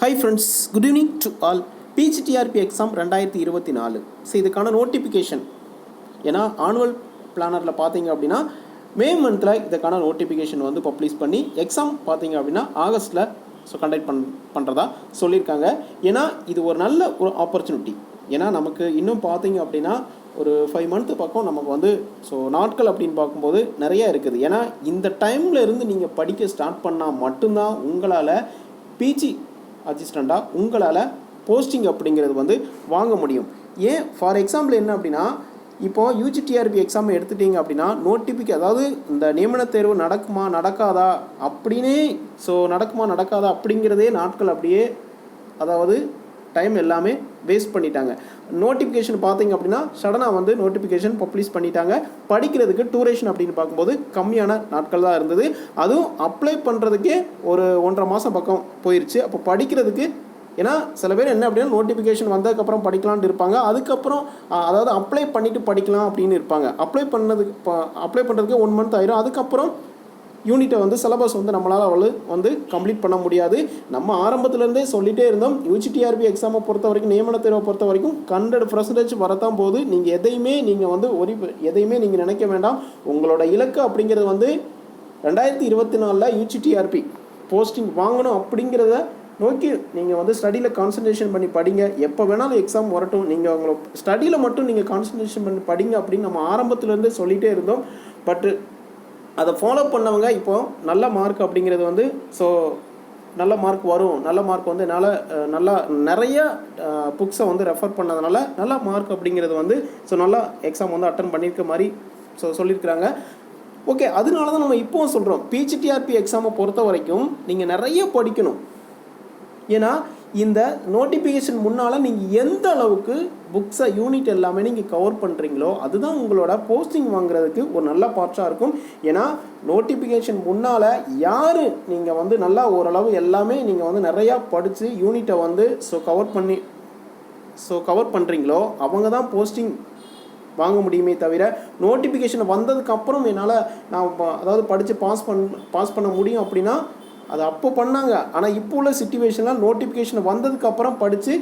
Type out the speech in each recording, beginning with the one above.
Hi friends good evening to all PGTRB exam ரெண்டாயிரத்தி இருபத்தி நாலு. ஸோ இதுக்கான நோட்டிஃபிகேஷன் ஏன்னா ஆனுவல் பிளானரில் பார்த்தீங்க அப்படின்னா மே மந்தில் இதுக்கான நோட்டிஃபிகேஷன் வந்து பப்ளிஷ் பண்ணி எக்ஸாம் பார்த்தீங்க அப்படின்னா ஆகஸ்ட்டில் ஸோ கண்டக்ட் பண் பண்ணுறதா சொல்லியிருக்காங்க. ஏன்னா இது ஒரு நல்ல ஒரு ஆப்பர்ச்சுனிட்டி ஏன்னா நமக்கு இன்னும் பார்த்தீங்க அப்படின்னா ஒரு ஃபைவ் மந்த்து பக்கம் நமக்கு வந்து ஸோ நாட்கள் அப்படின்னு பார்க்கும்போது நிறைய இருக்குது. ஏன்னா இந்த டைமில் இருந்து நீங்கள் படிக்க ஸ்டார்ட் பண்ணால் மட்டும்தான் உங்களால் பிஜி அசிஸ்டண்ட்டாக உங்களால் போஸ்டிங் அப்படிங்கிறது வந்து வாங்க முடியும். ஏன்? ஃபார் எக்ஸாம்பிள் என்ன அப்படின்னா இப்போ யூஜிடிஆர்பி எக்ஸாம் எடுத்துட்டீங்க அப்படின்னா நோட்டிஃபிக் அதாவது இந்த நியமன தேர்வு நடக்குமா நடக்காதா அப்படின்னே ஸோ நடக்குமா நடக்காதா அப்படிங்கிறதே நாட்கள் அப்படியே அதாவது டைம் எல்லாமே வேஸ்ட் பண்ணிட்டாங்க. நோட்டிஃபிகேஷன் பார்த்தீங்க அப்படின்னா சடனாக வந்து நோட்டிஃபிகேஷன் பப்ளிஷ் பண்ணிட்டாங்க. படிக்கிறதுக்கு டூரேஷன் அப்படின்னு பார்க்கும்போது கம்மியான நாட்கள் தான் இருந்தது. அதுவும் அப்ளை பண்ணுறதுக்கே ஒரு ஒன்றரை மாதம் பக்கம் போயிடுச்சு அப்போ படிக்கிறதுக்கு ஏன்னா சில பேர் என்ன அப்படின்னா நோட்டிஃபிகேஷன் வந்ததுக்கப்புறம் படிக்கலாம்னு இருப்பாங்க. அதுக்கப்புறம் அதாவது அப்ளை பண்ணிவிட்டு படிக்கலாம் அப்படின்னு இருப்பாங்க. அப்ளை பண்ணதுக்கு அப்ளை பண்ணுறதுக்கு ஒன் மந்த் ஆயிரும். அதுக்கப்புறம் யூனிட்டை வந்து சிலபஸ் வந்து நம்மளால் அவள் வந்து கம்ப்ளீட் பண்ண முடியாது. நம்ம ஆரம்பத்துலேருந்தே சொல்லிகிட்டே இருந்தோம். யூஜிடிஆர்பி எக்ஸாமை பொறுத்த வரைக்கும் நியமன தேர்வை பொறுத்த வரைக்கும் ஹண்ட்ரட் பர்சன்டேஜ் வரத்தான் போது நீங்கள் எதையுமே நீங்கள் வந்து ஒரு எதையுமே நீங்கள் நினைக்க வேண்டாம். உங்களோட இலக்கு அப்படிங்கிறது வந்து ரெண்டாயிரத்தி இருபத்தி நாலில் யூஜிடிஆர்பி போஸ்டிங் வாங்கணும் அப்படிங்கிறத நோக்கி நீங்கள் வந்து ஸ்டடியில் கான்சன்ட்ரேஷன் பண்ணி படிங்க. எப்போ வேணாலும் எக்ஸாம் வரட்டும். நீங்கள் உங்களை ஸ்டடியில் மட்டும் நீங்கள் கான்சன்ட்ரேஷன் பண்ணி படிங்க அப்படின்னு நம்ம ஆரம்பத்துலேருந்தே சொல்லிகிட்டே இருந்தோம். பட்டு அதை ஃபாலோ பண்ணவங்க இப்போ நல்ல மார்க் அப்படிங்கிறது வந்து ஸோ நல்ல மார்க் வரும். நல்ல மார்க் வந்து என்னால் நல்லா நிறைய புக்ஸை வந்து ரெஃபர் பண்ணதுனால நல்ல மார்க் அப்படிங்கிறது வந்து ஸோ நல்லா எக்ஸாம் வந்து அட்டன் பண்ணியிருக்க மாதிரி ஸோ சொல்லியிருக்கிறாங்க ஓகே அதனால தான் நம்ம இப்போவும் சொல்கிறோம் பிஜிடிஆர்பி எக்ஸாமை பொறுத்த வரைக்கும் நீங்கள் நிறைய படிக்கணும். ஏன்னா இந்த நோட்டிஃபிகேஷன் முன்னால் நீங்கள் எந்த அளவுக்கு புக்ஸை யூனிட் எல்லாமே நீங்கள் கவர் பண்ணுறீங்களோ அதுதான் உங்களோட போஸ்டிங் வாங்குறதுக்கு ஒரு நல்ல பார்ட்ஸாக இருக்கும். ஏன்னா நோட்டிஃபிகேஷன் முன்னால் யார் நீங்கள் வந்து நல்லா ஓரளவு எல்லாமே நீங்கள் வந்து நிறையா படித்து யூனிட்டை வந்து ஸோ கவர் பண்ணி ஸோ கவர் பண்ணுறீங்களோ அவங்க தான் போஸ்டிங் வாங்க முடியுமே தவிர நோட்டிஃபிகேஷன் வந்ததுக்கப்புறம் என்னால் நான் அதாவது படித்து பாஸ் பண் பாஸ் பண்ண முடியும் அப்படின்னா அது அப்போ பண்ணாங்க. ஆனால் இப்போ உள்ள சுச்சுவேஷனில் நோட்டிஃபிகேஷன் வந்ததுக்கப்புறம் படித்து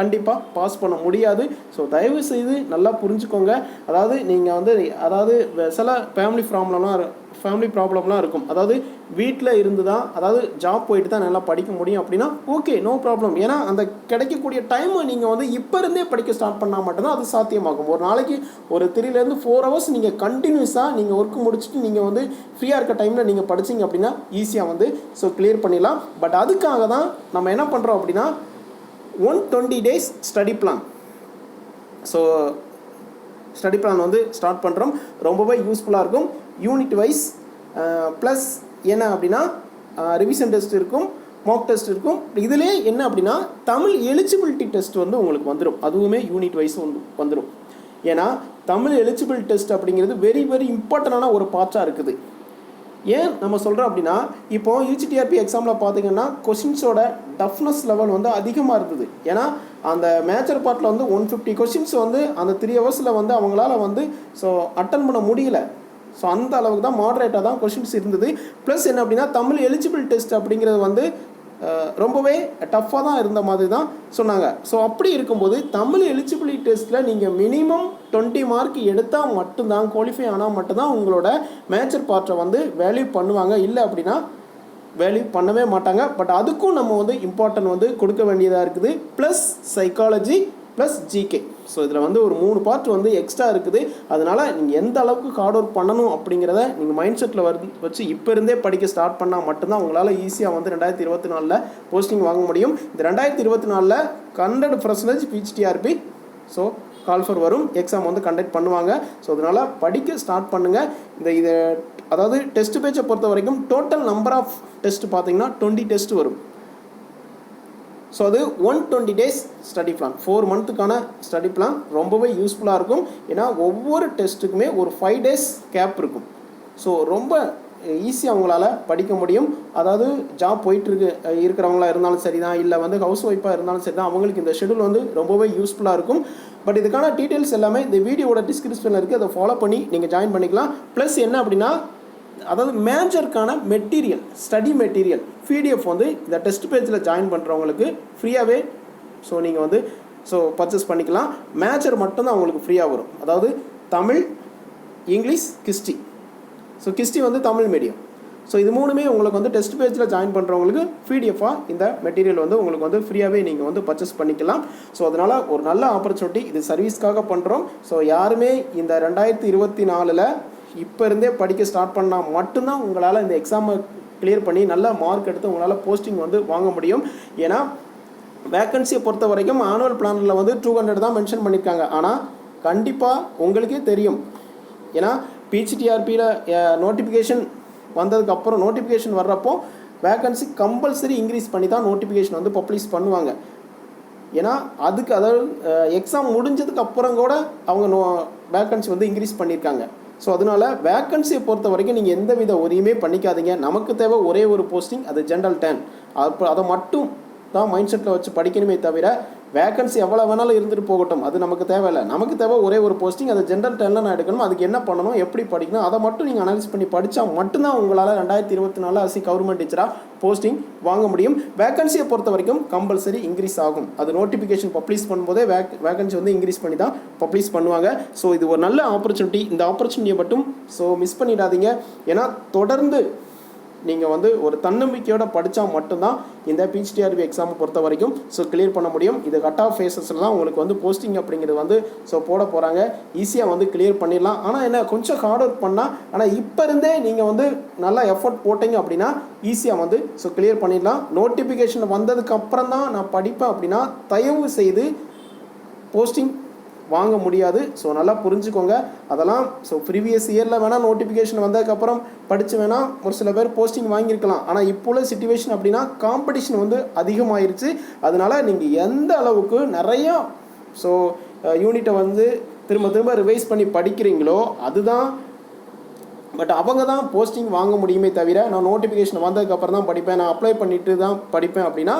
கண்டிப்பாக பாஸ் பண்ண முடியாது. ஸோ தயவு செய்து நல்லா புரிஞ்சுக்கோங்க. அதாவது நீங்கள் வந்து அதாவது சில ஃபேமிலி ப்ராப்ளம்லாம் ஃபேமிலி ப்ராப்ளம்லாம் இருக்கும். அதாவது வீட்டில் இருந்து தான் அதாவது ஜாப் போயிட்டு தான் நல்லா படிக்க முடியும் அப்படின்னா ஓகே நோ ப்ராப்ளம் ஏன்னா அந்த கிடைக்கக்கூடிய டைமை நீங்கள் வந்து இப்போ இருந்தே படிக்க ஸ்டார்ட் பண்ணால் மட்டும்தான் அது சாத்தியமாகும். ஒரு நாளைக்கு ஒரு த்ரீலேருந்து ஃபோர் ஹவர்ஸ் நீங்கள் கண்டினியூஸாக நீங்கள் ஒர்க் முடிச்சுட்டு நீங்கள் வந்து ஃப்ரீயாக இருக்க டைமில் நீங்கள் படிச்சீங்க அப்படின்னா ஈஸியாக வந்து ஸோ கிளியர் பண்ணிடலாம். பட் அதுக்காக தான் நம்ம என்ன பண்ணுறோம் அப்படின்னா one twenty days study plan so study plan வந்து ஸ்டார்ட் பண்ணுறோம் ரொம்பவே யூஸ்ஃபுல்லாக இருக்கும். யூனிட் வைஸ் ப்ளஸ் என்ன அப்படின்னா ரிவிஷன் டெஸ்ட் இருக்கும் மாக் டெஸ்ட் இருக்கும். இதிலே என்ன அப்படின்னா தமிழ் எலிஜிபிலிட்டி டெஸ்ட் வந்து உங்களுக்கு வந்துடும் அதுவுமே யூனிட் வைஸ் வந்து வந்துடும் ஏன்னா தமிழ் எலிஜிபிள் டெஸ்ட் அப்படிங்கிறது வெரி வெரி இம்பார்ட்டண்டான ஒரு பார்ட்டாக இருக்குது. ஏன் நம்ம சொல்கிறோம் அப்படின்னா இப்போ யூஜிடிஆர்பி எக்ஸாமில் பார்த்தீங்கன்னா கொஷின்ஸோட டஃப்னஸ் லெவல் வந்து அதிகமாக இருந்தது. ஏன்னா அந்த மேஜர் பார்ட்டில் வந்து ஒன் ஃபிஃப்டி கொஷின்ஸ் வந்து அந்த த்ரீ ஹவர்ஸில் வந்து அவங்களால வந்து ஸோ அட்டன் பண்ண முடியல. ஸோ அந்த அளவுக்கு தான் மாடரேட்டாக தான் கொஷின்ஸ் இருந்தது. ப்ளஸ் என்ன அப்படின்னா தமிழ் எலிஜிபிள் டெஸ்ட் அப்படிங்கிறது வந்து ரொம்பவே டஃப்பாக தான் இருந்த மாதிரி தான் சொன்னாங்க. ஸோ அப்படி இருக்கும்போது தமிழ் எலிஜிபிலிட்டி டெஸ்ட்டில் நீங்கள் மினிமம் டுவெண்ட்டி மார்க் எடுத்தால் மட்டும்தான் குவாலிஃபை ஆனால் மட்டும்தான் உங்களோட மேஜர் பார்ட்டை வந்து வேல்யூ பண்ணுவாங்க. இல்லை அப்படின்னா வேல்யூ பண்ணவே மாட்டாங்க. பட் அதுக்கும் நம்ம வந்து இம்பார்ட்டன்ட் வந்து கொடுக்க வேண்டியதாக இருக்குது. Plus psychology plus GK so இதில் வந்து ஒரு மூணு பார்ட் வந்து எக்ஸ்ட்ரா இருக்குது. அதனால் நீங்கள் எந்த அளவுக்கு ஹார்ட் ஒர்க் பண்ணணும் அப்படிங்கிறத நீங்கள் மைண்ட் செட்டில் வந்து வச்சு இப்போ இருந்தே படிக்க ஸ்டார்ட் பண்ணால் மட்டும்தான் உங்களால் ஈஸியாக வந்து ரெண்டாயிரத்தி இருபத்தி நாலில் போஸ்டிங் வாங்க முடியும். இந்த ரெண்டாயிரத்தி இருபத்தி நாலில் hundred percentage PHTRB so call for வரும். எக்ஸாம் வந்து கண்டக்ட் பண்ணுவாங்க. ஸோ அதனால் படிக்க ஸ்டார்ட் பண்ணுங்கள் இந்த இதை அதாவது டெஸ்ட் பேச்சை பொறுத்த வரைக்கும் டோட்டல் நம்பர் ஆஃப் டெஸ்ட் பார்த்தீங்கன்னா டுவெண்ட்டி டெஸ்ட் வரும். ஸோ அது one twenty days study plan four மந்த்துக்கான study plan ரொம்பவே யூஸ்ஃபுல்லாக இருக்கும். ஏன்னா ஒவ்வொரு டெஸ்ட்டுக்குமே ஒரு ஃபைவ் டேஸ் கேப் இருக்கும். ஸோ ரொம்ப ஈஸியாக அவங்களால படிக்க முடியும். அதாவது ஜாப் போயிட்டுருக்கு இருக்கிறவங்களா இருந்தாலும் சரி தான் இல்லை வந்து ஹவுஸ் ஒய்ஃபாக இருந்தாலும் சரி தான் அவங்களுக்கு இந்த ஷெடியூல் வந்து ரொம்பவே யூஸ்ஃபுல்லாக இருக்கும். பட் இதுக்கான டீட்டெயில்ஸ் எல்லாமே இந்த வீடியோவோட டிஸ்கிரிப்ஷனில் இருக்குது அதை ஃபாலோ பண்ணி நீங்கள் ஜாயின் பண்ணிக்கலாம். ப்ளஸ் என்ன அப்படின்னா அதாவது மேஜருக்கான மெட்டீரியல் ஸ்டடி மெட்டீரியல் பிடிஎஃப் வந்து இந்த டெஸ்ட் பேஜில் ஜாயின் பண்ணுறவங்களுக்கு ஃப்ரீயாகவே ஸோ நீங்கள் வந்து ஸோ பர்ச்சேஸ் பண்ணிக்கலாம். மேஜர் மட்டும்தான் அவங்களுக்கு ஃப்ரீயாக வரும். அதாவது தமிழ் இங்கிலீஷ் கிஸ்டி ஸோ கிஸ்டி வந்து தமிழ் மீடியம் ஸோ இது மூணுமே உங்களுக்கு வந்து டெஸ்ட் பேஜில் ஜாயின் பண்ணுறவங்களுக்கு பிடிஎஃபாக இந்த மெட்டீரியல் வந்து உங்களுக்கு வந்து ஃப்ரீயாகவே நீங்கள் வந்து பர்ச்சேஸ் பண்ணிக்கலாம். ஸோ அதனால் ஒரு நல்ல ஆப்பர்ச்சுனிட்டி இது சர்வீஸ்க்காக பண்ணுறோம் ஸோ யாருமே இந்த ரெண்டாயிரத்தி இருபத்தி நாலில் இப்போ இருந்தே படிக்க ஸ்டார்ட் பண்ணால் மட்டும்தான் உங்களால் இந்த எக்ஸாமை கிளியர் பண்ணி நல்ல மார்க் எடுத்து உங்களால் போஸ்டிங் வந்து வாங்க முடியும். ஏன்னா வேக்கன்சியை பொறுத்த வரைக்கும் ஆனுவல் பிளானில் வந்து டூ ஹண்ட்ரட் தான் மென்ஷன் பண்ணியிருக்காங்க ஆனால் கண்டிப்பாக உங்களுக்கே தெரியும். ஏன்னா பிஹெச்டிஆர்பியில் நோட்டிஃபிகேஷன் வந்ததுக்கப்புறம் நோட்டிஃபிகேஷன் வர்றப்போ வேக்கன்சி கம்பல்சரி இன்க்ரீஸ் பண்ணி தான் நோட்டிஃபிகேஷன் வந்து பப்ளிஷ் பண்ணுவாங்க. ஏன்னா அதுக்கு அதாவது எக்ஸாம் முடிஞ்சதுக்கு அப்புறம் கூட அவங்க நோ வேக்கன்சி வந்து இன்க்ரீஸ் பண்ணியிருக்காங்க ஸோ அதனால் வேக்கன்சியை பொறுத்த வரைக்கும் நீங்கள் எந்த வித உரியுமே பண்ணிக்காதீங்க. நமக்கு தேவை ஒரே ஒரு போஸ்டிங் அது ஜென்ரல் டென் அப்போ அதை மட்டும் தான் மைண்ட் செட்டில் வச்சு படிக்கணுமே தவிர வேக்கன்சி எவ்வளோ வேணாலும் இருந்துட்டு போகட்டும். அது நமக்கு தேவையில்லை. நமக்கு தேவை ஒரே ஒரு போஸ்டிங் அதை ஜென்ரல் டென்னில் நான் எடுக்கணும். அதுக்கு என்ன பண்ணணும்? எப்படி படிக்கணும்? அதை மட்டும் நீங்கள் அனலைஸ் பண்ணி படித்தா மட்டும்தான் உங்களால் ரெண்டாயிரத்தி இருபத்தி நாலு அசி கவர்மெண்ட் டீச்சராக போஸ்டிங் வாங்க முடியும். வேகன்சியை பொறுத்த வரைக்கும் கம்பல்சரி இன்க்ரீஸ் ஆகும். அது நோட்டிஃபிகேஷன் பப்ளிஷ் பண்ணும்போதே வேக் வேகன்சி வந்து இன்க்ரீஸ் பண்ணி தான் பப்ளிஷ் பண்ணுவாங்க. ஸோ இது ஒரு நல்ல ஆப்பர்ச்சுனிட்டி இந்த ஆப்பர்ச்சுனிட்டியை மட்டும் ஸோ மிஸ் பண்ணிடாதீங்க. ஏன்னா தொடர்ந்து நீங்கள் வந்து ஒரு தன்னம்பிக்கையோட படித்தா மட்டும்தான் இந்த பிஹெச்டிஆர்பி எக்ஸாமை பொறுத்த வரைக்கும் ஸோ கிளியர் பண்ண முடியும். இது கட் ஆஃப் ஃபேஸஸில் தான் உங்களுக்கு வந்து போஸ்டிங் அப்படிங்கிறது வந்து ஸோ போட போகிறாங்க ஈஸியாக வந்து கிளியர் பண்ணிடலாம். ஆனால் என்ன கொஞ்சம் ஹார்ட் ஒர்க் பண்ணால் ஆனால் இப்போ இருந்தே நீங்கள் வந்து நல்லா எஃபர்ட் போட்டீங்க அப்படின்னா ஈஸியாக வந்து ஸோ கிளியர் பண்ணிடலாம். நோட்டிஃபிகேஷன் வந்ததுக்கு அப்புறம் தான் நான் படிப்பேன் அப்படின்னா தயவு செய்து போஸ்டிங் வாங்க முடியாது. ஸோ நல்லா புரிஞ்சுக்கோங்க. அதெல்லாம் ஸோ ப்ரீவியஸ் இயரில் வேணால் நோட்டிஃபிகேஷன் வந்ததுக்கப்புறம் படித்து வேணால் ஒரு சில பேர் போஸ்டிங் வாங்கியிருக்கலாம். ஆனால் இப்போ உள்ள சுச்சுவேஷன் அப்படின்னா காம்படிஷன் வந்து அதிகமாயிருச்சு. அதனால் நீங்கள் எந்த அளவுக்கு நிறையா ஸோ யூனிட்டை வந்து திரும்ப திரும்ப ரிவைஸ் பண்ணி படிக்கிறீங்களோ அதுதான். பட் அவங்க தான் போஸ்டிங் வாங்க முடியுமே தவிர நான் நோட்டிஃபிகேஷன் வந்ததுக்கப்புறம் தான் படிப்பேன். நான் அப்ளை பண்ணிவிட்டு தான் படிப்பேன் அப்படின்னா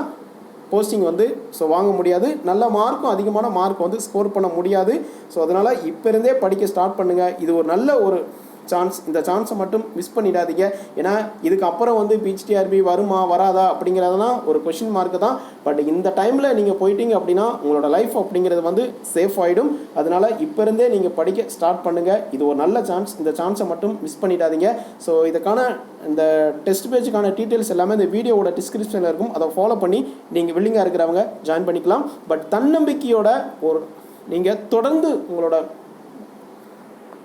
போஸ்டிங் வந்து ஸோ வாங்க முடியாது. நல்ல மார்க்கும் அதிகமான மார்க் வந்து ஸ்கோர் பண்ண முடியாது. ஸோ அதனால் இப்போ இருந்தே படிக்க ஸ்டார்ட் பண்ணுங்கள் இது ஒரு நல்ல ஒரு சான்ஸ் இந்த சான்ஸை மட்டும் மிஸ் பண்ணிடாதீங்க. ஏன்னா இதுக்கு அப்புறம் வந்து பிஹெச்டிஆர்பி வருமா வராதா அப்படிங்கிறதெல்லாம் ஒரு கொஷின் மார்க்கு தான். பட் இந்த டைமில் நீங்கள் போயிட்டீங்க அப்படின்னா உங்களோட லைஃப் அப்படிங்கிறது வந்து சேஃப் ஆகிடும் அதனால் இப்போ இருந்தே நீங்கள் படிக்க ஸ்டார்ட் பண்ணுங்கள் இது ஒரு நல்ல சான்ஸ் இந்த சான்ஸை மட்டும் மிஸ் பண்ணிடாதீங்க. ஸோ இதுக்கான இந்த டெஸ்ட் பேஜுக்கான டீட்டெயில்ஸ் எல்லாமே இந்த வீடியோவோட டிஸ்கிரிப்ஷனில் இருக்கும். அதை ஃபாலோ பண்ணி நீங்கள் வில்லிங்காக இருக்கிறவங்க ஜாயின் பண்ணிக்கலாம். பட் தன்னம்பிக்கையோட ஒரு நீங்கள் தொடர்ந்து உங்களோட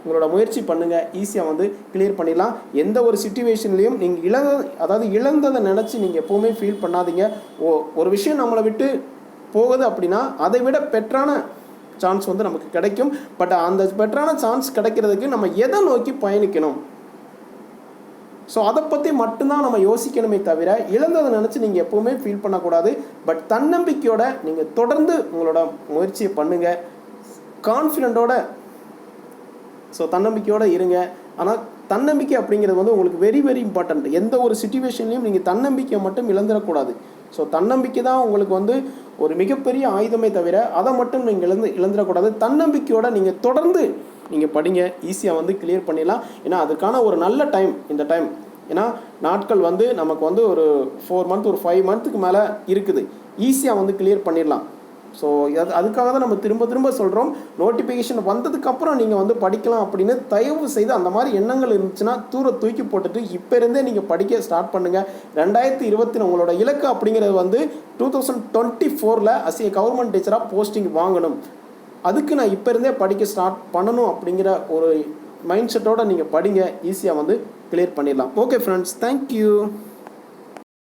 உங்களோட முயற்சி பண்ணுங்கள் ஈஸியாக வந்து கிளியர் பண்ணிடலாம். எந்த ஒரு சுச்சுவேஷன்லேயும் நீங்கள் இழந்த அதாவது இழந்ததை நினச்சி நீங்கள் எப்போவுமே ஃபீல் பண்ணாதீங்க. ஓ ஒரு விஷயம் நம்மளை விட்டு போகுது அப்படின்னா அதை விட பெட்டரான சான்ஸ் வந்து நமக்கு கிடைக்கும். பட் அந்த பெட்டரான சான்ஸ் கிடைக்கிறதுக்கு நம்ம எதை நோக்கி பயணிக்கணும்? ஸோ அதை பற்றி மட்டும்தான் நம்ம யோசிக்கணுமே தவிர இழந்ததை நினச்சி நீங்கள் எப்போவுமே ஃபீல் பண்ணக்கூடாது. பட் தன்னம்பிக்கையோட நீங்கள் தொடர்ந்து உங்களோட முயற்சியை பண்ணுங்கள் கான்ஃபிடென்ட்டோட ஸோ தன்னம்பிக்கையோடு இருங்க. ஆனால் தன்னம்பிக்கை அப்படிங்கிறது வந்து உங்களுக்கு வெரி வெரி இம்பார்ட்டண்ட் எந்த ஒரு சுச்சுவேஷன்லையும் நீங்கள் தன்னம்பிக்கை மட்டும் இழந்துடக்கூடாது. ஸோ தன்னம்பிக்கை தான் உங்களுக்கு வந்து ஒரு மிகப்பெரிய ஆயுதமே தவிர அதை மட்டும் நீங்கள் இழந்து இழந்துடக்கூடாது. தன்னம்பிக்கையோட நீங்கள் தொடர்ந்து நீங்கள் படிங்க. ஈஸியாக வந்து கிளியர் பண்ணிடலாம். ஏன்னா அதுக்கான ஒரு நல்ல டைம் இந்த டைம் ஏன்னா நாட்கள் வந்து நமக்கு வந்து ஒரு ஃபோர் மந்த் ஒரு ஃபைவ் மந்த்துக்கு மேலே இருக்குது. ஈஸியாக வந்து கிளியர் பண்ணிடலாம். ஸோ அது அதுக்காக தான் நம்ம திரும்ப திரும்ப சொல்கிறோம் நோட்டிஃபிகேஷன் வந்ததுக்கப்புறம் நீங்கள் வந்து படிக்கலாம் அப்படின்னு தயவு செய்து அந்த மாதிரி எண்ணங்கள் இருந்துச்சுன்னா தூர தூக்கி போட்டுட்டு இப்போ இருந்தே நீங்கள் படிக்க ஸ்டார்ட் பண்ணுங்கள் ரெண்டாயிரத்தி இருபத்தி உங்களோட இலக்கு அப்படிங்கிறது வந்து டூ தௌசண்ட் டுவெண்ட்டி ஃபோரில் அசிய கவர்மெண்ட் டீச்சராக போஸ்டிங் வாங்கணும். அதுக்கு நான் இப்போ இருந்தே படிக்க ஸ்டார்ட் பண்ணணும் அப்படிங்கிற ஒரு மைண்ட் செட்டோடு நீங்கள் படிங்க. ஈஸியாக வந்து கிளியர் பண்ணிடலாம். Okay friends thank you